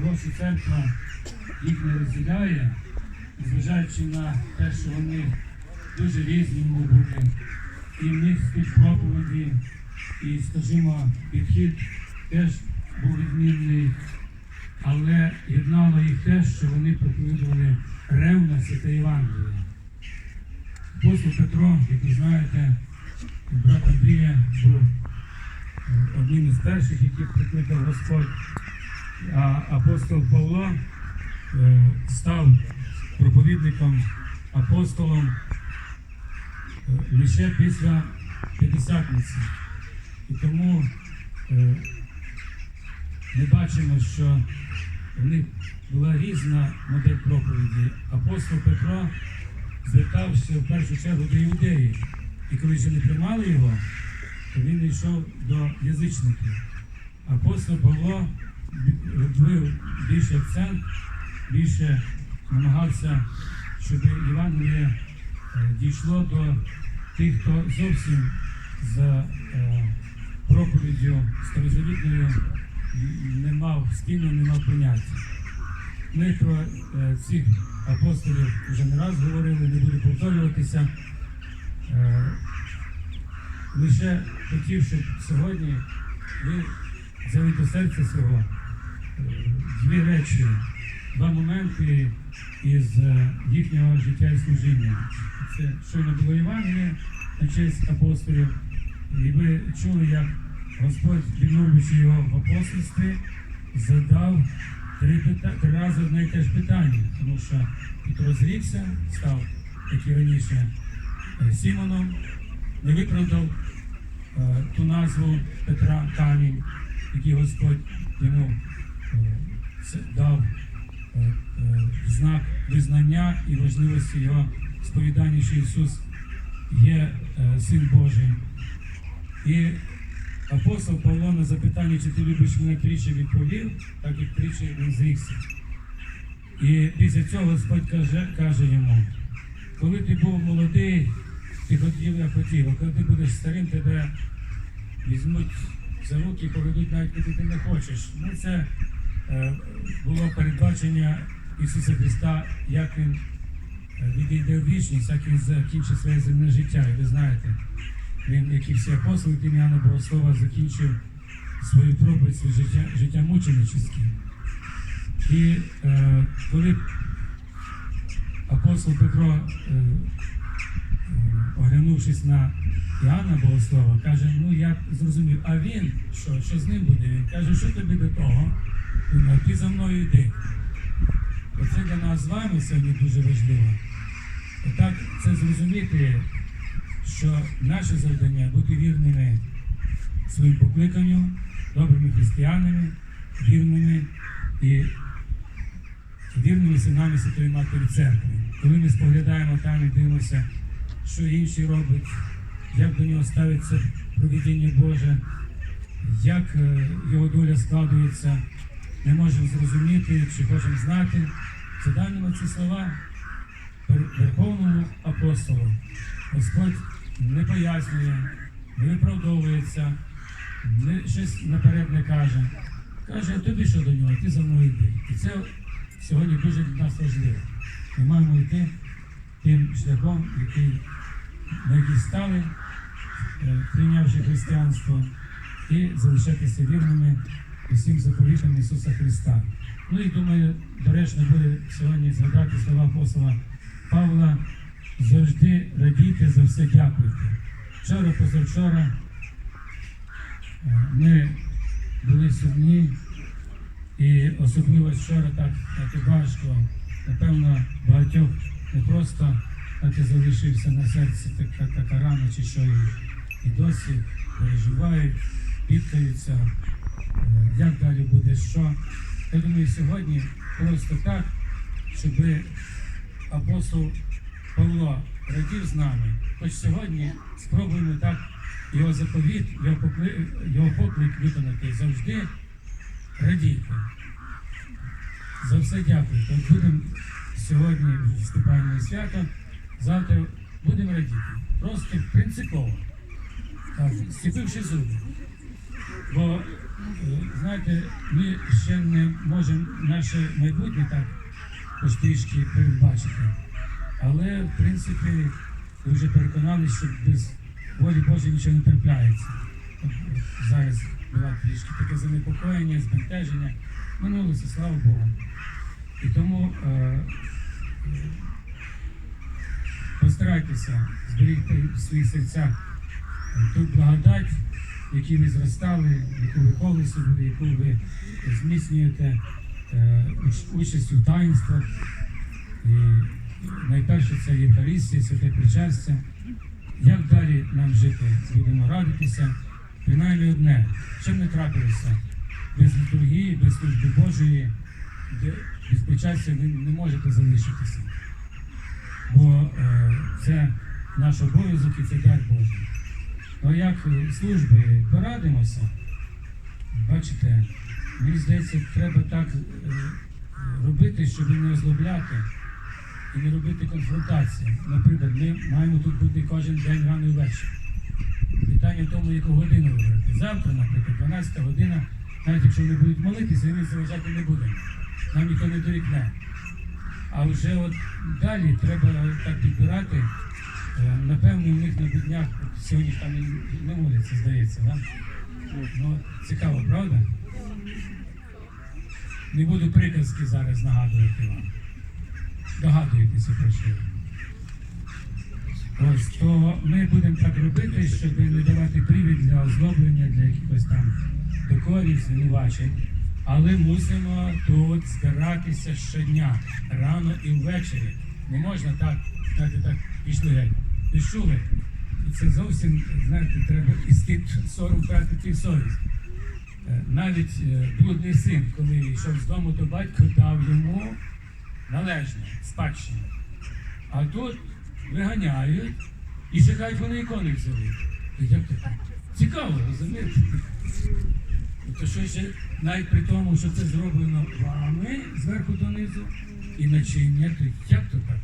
того, що церква їх не розділяє, зважаючи на те, що вони дуже різні були, і в них стиль проповіді, і, скажімо, підхід теж був відмінний, але єднало їх те, що вони проповідували ревності та Євангелія. Апостол Петро, як ви знаєте, брат Андрія був е, одним із перших, яких прикликав Господь. А апостол Павло е, став проповідником, апостолом е, лише після П'ятдесятниці. І тому е, ми бачимо, що в них була різна модель проповіді. Апостол Петро звертався в першу чергу до іудеї. І коли вже не приймали його, то він йшов до язичників. Апостол Павло робив більше акцент, більше намагався, щоб Євангеліє е, дійшло до тих, хто зовсім за е, проповіддю старозавітною не мав спільно, не мав поняття. Ми про е, цих апостолів вже не раз говорили, не буду повторюватися. Лише хотів, щоб сьогодні ви взяли до серця свого дві речі, два моменти із е, їхнього життя і служіння. Це щойно було Євангеліє на честь апостолів. І ви чули, як Господь, відновлюючи його в апостольстві, задав три, три рази одне і те ж питання, тому що Петро зрікся, став, як і раніше, е, Сімоном, не виправдав е, ту назву Петра Камінь, який Господь йому дав е, е, знак визнання і важливості його сповідання, що Ісус є е, Син Божий. І апостол Павло на запитання, чи ти любиш мене тричі відповів, так як тричі він зрікся. І після цього Господь каже, каже йому, коли ти був молодий, ти хотів, я хотів, а коли ти будеш старим, тебе візьмуть за руки і поведуть навіть коли ти не хочеш. Ну, це було передбачення Ісуса Христа, як Він е, відійде в вічність, як Він закінчить своє земне життя. І ви знаєте, він, як і всі апостоли, Іоанна Богослова, закінчив свою проповідь, своє життя, життя мученичське. І е, коли апостол Петро, е, е, оглянувшись на Іоанна Богослова, каже, ну я зрозумів, а він що, що з ним буде? Він каже, що тобі до того? Ти за мною йди. Оце для нас з вами сьогодні дуже важливо. Отак це зрозуміти, що наше завдання бути вірними своїм покликанню, добрими християнами, вірними і вірними синами Святої Матері Церкви. Коли ми споглядаємо там і дивимося, що інші роблять, як до нього ставиться провідіння Боже, як е, його доля складується, не можемо зрозуміти чи хочемо знати. Задаємо ці слова Верховному апостолу. Господь не пояснює, не виправдовується, не, щось наперед не каже. Каже, тобі що до нього, ти за мною йди. І це сьогодні дуже для нас важливо. Ми маємо йти тим шляхом, який, на який стали, е, прийнявши християнство, і залишатися вірними усім заповітам Ісуса Христа. Ну і думаю, доречно буде сьогодні згадати слова апостола Павла завжди радійте за все дякуйте. Вчора, позавчора е, ми були сумні, і особливо вчора так, так і важко. Напевно, багатьох не просто так і залишився на серці така, така рана, чи що і, і досі переживають, бідкаються, е, як далі буде, що. Я думаю, сьогодні просто так, щоб апостол Павло радів з нами, хоч сьогодні спробуємо так його заповіт, його поклик, його виконати завжди радійте. За все дякую. От будемо сьогодні вступаємо в свято, завтра будемо радіти. Просто принципово. Так, стіпивши зуби. Бо е, знаєте, ми ще не можемо наше майбутнє так хоч трішки передбачити. Але, в принципі, ви вже переконалися, що без волі Божої нічого не трапляється. Зараз була трішки таке занепокоєння, збентеження. Минулося, слава Богу. І тому е, е, постарайтеся зберігти в своїх серцях ту благодать, в якій ви зростали, яку ви виховували собі, яку ви зміцнюєте е, уч- участю в таїнствах. І найперше це Євхаристія, святе причастя. Як далі нам жити? Будемо радитися. Принаймні одне, б не трапилося, без літургії, без служби Божої, без причастя ви не можете залишитися. Бо е, це наш обов'язок і це дар Божий. Ну а як служби порадимося, бачите, мені здається, треба так е, робити, щоб не озлобляти і не робити конфронтації. Наприклад, ми маємо тут бути кожен день рано і ввечері. Питання в тому, яку годину вибрати. Завтра, наприклад, 12 година, навіть якщо вони будуть молитися, ми заважати не будемо. Нам ніхто не дорікне. А вже от далі треба так підбирати. Е, Напевно, у них на днях сьогодні там не моляться, здається, да? Ну, цікаво, правда? Не буду приказки зараз нагадувати вам. Догадуєтеся про що. Ось, то ми будемо так робити, щоб не давати привід для озлоблення, для якихось там докорів, звинувачень. Але мусимо тут збиратися щодня, рано і ввечері. Не можна так, знаєте, так пішли геть. Пішли. І це зовсім, знаєте, треба із сором втратити совість. Е, Навіть е, блудний син, коли йшов з дому, то батько дав йому належне, спадщину. А тут виганяють і чекають, вони ікони взяли. Як так? Цікаво, розумієте? То що ще навіть при тому, що це зроблено вами зверху донизу і начиння, то як то так?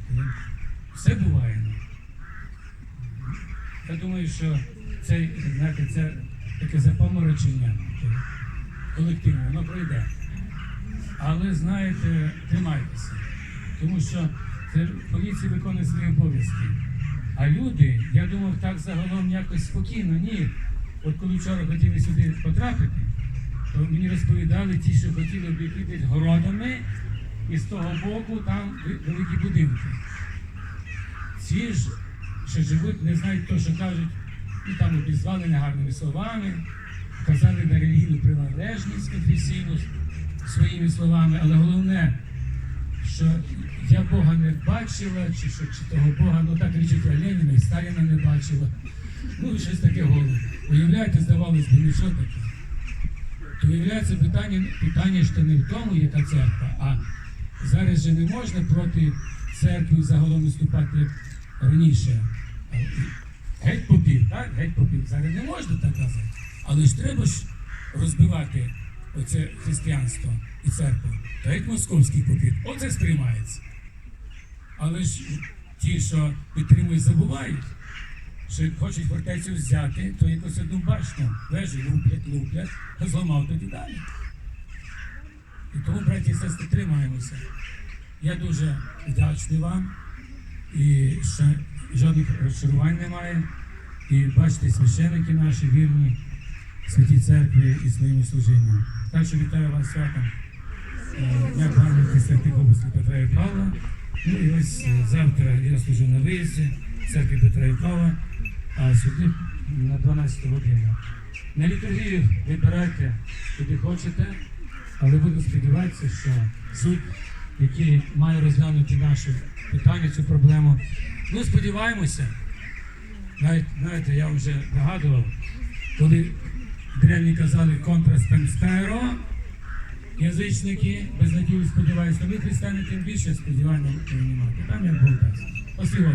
Все буває. Я думаю, що це, знаєте, це таке запоморочення колективне, воно пройде. Але знаєте, тримайтеся. Тому що це поліція виконує свої обов'язки. А люди, я думав, так загалом якось спокійно. Ні. От коли вчора хотіли сюди потрапити, то мені розповідали ті, що хотіли обійти десь городами, і з того боку там великі будинки. Ці ж, що живуть, не знають то, що кажуть, і там обізвали негарними словами, казали на релігійну приналежність конфесійну своїми словами, але головне, що я Бога не бачила, чи що чи того Бога, ну так кричить Леніна і Сталіна не бачила. Ну, щось таке головне. Уявляєте, здавалось би, ну що таке? То виявляється питання, питання то не в тому, яка церква, а зараз же не можна проти церкви загалом виступати як раніше. Геть попів, так? Геть попів. Зараз не можна так казати. Але ж треба ж розбивати оце християнство і церкву. Та як московський попів. Оце сприймається. Але ж ті, що підтримують, забувають, що хочуть фортецю взяти, то якось одну башню вежі луплять, луплять, а зламав тоді далі. І тому, браті і сестри, тримаємося. Я дуже вдячний вам і ще жодних розчарувань немає. І бачите, священники наші вірні святій церкві і своїми служіннями. Так що вітаю вас святом е, Дня пам'яті святих області Петра і Павла. Ну і ось е, завтра я служу на виїзді в церкві Петра і Павла, а сюди на 12 годину. На літургію вибирайте куди хочете, але буду сподіватися, що суд, який має розглянути наше питання, цю проблему, ну сподіваємося. Навіть знаєте, я вже нагадував, коли древні казали контра спенсперо, язичники без надії сподіваюся, то ви християни тим більше сподівання мати. Там як Бог дасть. Спасибо.